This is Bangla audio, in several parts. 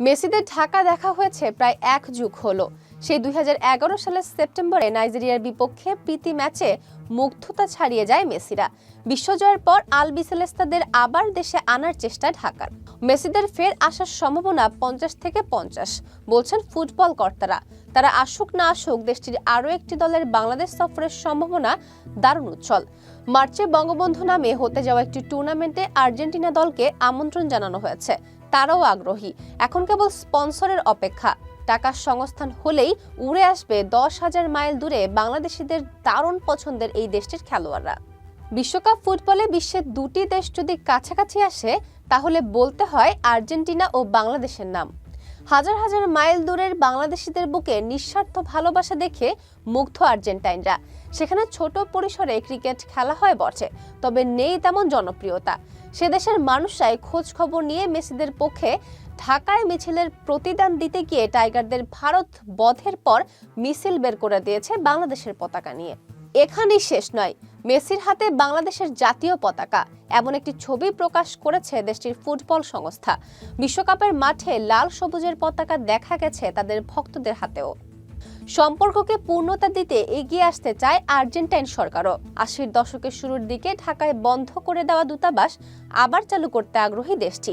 মেসিদের ঢাকা দেখা হয়েছে প্রায় এক যুগ হলো। সেই দু হাজার এগারো সালের সেপ্টেম্বরে নাইজেরিয়ার বিপক্ষে প্রীতি ম্যাচে মুগ্ধতা ছাড়িয়ে যায় মেসিরা। বিশ্বজয়ের পর আল বিসেলেস্তাদের আবার দেশে আনার চেষ্টা ঢাকার। মেসিদের ফের আসার সম্ভাবনা পঞ্চাশ থেকে পঞ্চাশ, বলছেন ফুটবল কর্তারা। তারা আসুক না আসুক, দেশটির আরও একটি দলের বাংলাদেশ সফরের সম্ভাবনা দারুণ উজ্জ্বল মার্চে বঙ্গবন্ধু নামে হতে যাওয়া একটি টুর্নামেন্টে আর্জেন্টিনা দলকে আমন্ত্রণ জানানো হয়েছে। তারাও আগ্রহী। এখন কেবল স্পন্সরের অপেক্ষা। টাকার সংস্থান হলেই উড়ে আসবে দশ হাজার মাইল দূরে বাংলাদেশিদের দারুণ পছন্দের এই দেশটির খেলোয়াড়রা। বিশ্বকাপ ফুটবলে বিশ্বের দুটি দেশ যদি কাছাকাছি আসে, তাহলে বলতে হয় আর্জেন্টিনা ও বাংলাদেশের নাম। হাজার হাজার মাইল দূরের বাংলাদেশিদের বুকে নিঃস্বার্থ ভালোবাসা দেখে মুগ্ধ আর্জেন্টাইনরা। সেখানে ছোট পরিসরে ক্রিকেট খেলা হয় বটে তবে নেই তেমন জনপ্রিয়তা। সে দেশের মানুষরাই খোঁজ খবর নিয়ে মেসিদের পক্ষে ঢাকায় মিছিলের প্রতিদান দিতে গিয়ে টাইগারদের ভারত বধের পর মিছিল বের করে দিয়েছে বাংলাদেশের পতাকা নিয়ে। এখানেই শেষ নয়, মেসির হাতে বাংলাদেশের জাতীয় পতাকা, এমন একটি ছবি প্রকাশ করেছে দেশটির ফুটবল সংস্থা। বিশ্বকাপের মাঠে লাল সবুজের পতাকা দেখা গেছে তাদের ভক্তদের হাতেও। সম্পর্ককে পূর্ণতা দিতে এগিয়ে আসতে চায় আর্জেন্টাইন সরকারও। আশির দশকের শুরুর দিকে ঢাকায় বন্ধ করে দেওয়া দূতাবাস আবার চালু করতে আগ্রহী দেশটি।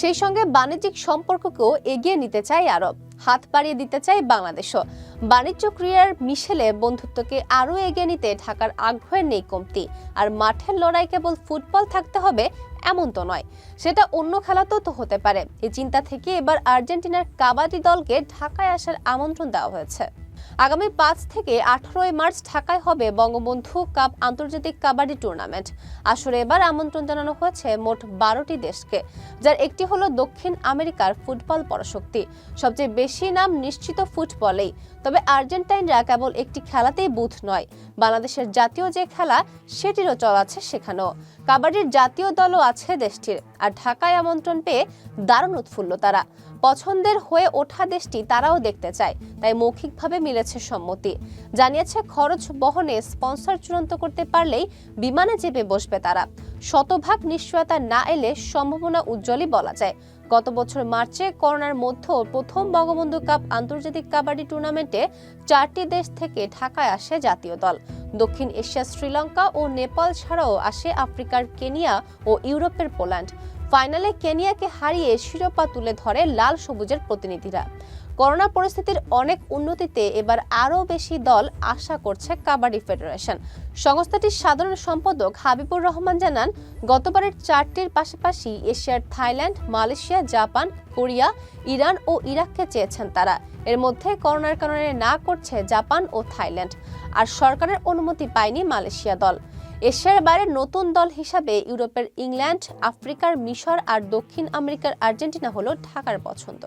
সেই সঙ্গে বাণিজ্যিক সম্পর্ককেও এগিয়ে নিতে চায় আরব। হাত বাড়িয়ে দিতে চায় বাংলাদেশও। বাণিজ্য ক্রিয়ার মিশেলে বন্ধুত্বকে আরও এগিয়ে নিতে ঢাকার আগ্রহের নেই কমতি। আর মাঠের লড়াই কেবল ফুটবল থাকতে হবে এমন তো নয়। সেটা অন্য খেলাতেও তো হতে পারে। এই চিন্তা থেকে এবার আর্জেন্টিনার কাবাডি দলকে ঢাকায় আসার আমন্ত্রণ দেওয়া হয়েছে। আগামী পাঁচ থেকে আঠারোই মার্চ ঢাকায় হবে বঙ্গবন্ধু কাপ আন্তর্জাতিক কাবাডি টুর্নামেন্ট। আসলে এবার আমন্ত্রণ জানানো হয়েছে মোট বারোটি দেশকে, যার একটি হলো দক্ষিণ আমেরিকার ফুটবল পরাশক্তি। সবচেয়ে বেশি নাম নিশ্চিত ফুটবলেই, তবে আর্জেন্টাইনরা কেবল একটি খেলাতেই বুথ নয়, বাংলাদেশের জাতীয় যে খেলা, সেটিরও চল আছে সেখানেও। কাবাডির জাতীয় দলও আছে দেশটির, আর ঢাকায় আমন্ত্রণ পেয়ে দারুণ উৎফুল্ল তারা। পছন্দের হয়ে ওঠা দেশটি তারাও দেখতে চায়, তাই মৌখিকভাবে মিলেছে সম্মতি। জানিয়েছে, খরচ বহনে স্পন্সর চূড়ান্ত করতে পারলেই বিমানে চেপে বসবে তারা। শতভাগ নিশ্চয়তা না এলে সম্ভাবনা উজ্জ্বলই বলা যায়। গত বছর মার্চে করোনার মধ্যে প্রথম বঙ্গবন্ধু কাপ আন্তর্জাতিক কাবাডি টুর্নামেন্টে চারটি দেশ থেকে ঢাকায় আসে জাতীয় দল। দক্ষিণ এশিয়া, শ্রীলঙ্কা ও নেপাল ছাড়াও আসে আফ্রিকার কেনিয়া ও ইউরোপের পোল্যান্ড। ফাইনালে কেনিয়াকে হারিয়ে শিরোপা তুলে ধরে লাল সবুজের প্রতিনিধিরা। করোনা পরিস্থিতির অনেক উন্নতিতে এবার আরও বেশি দল আশা করছে কাবাডি ফেডারেশন। সংস্থাটির সাধারণ সম্পাদক হাবিবুর রহমান জানান, গতবারের চারটির পাশাপাশি এশিয়ার Thailand, Malaysia, Japan, Korea, Iran ও ইরাককে চেয়েছেন তারা। এর মধ্যে করোনার কারণে না করছে জাপান ও থাইল্যান্ড, আর সরকারের অনুমতি পায়নি মালয়েশিয়া দল। এশিয়ার বাইরে নতুন দল হিসাবে ইউরোপের ইংল্যান্ড, আফ্রিকার মিশর আর দক্ষিণ আমেরিকার আর্জেন্টিনা হলো ঢাকার পছন্দ।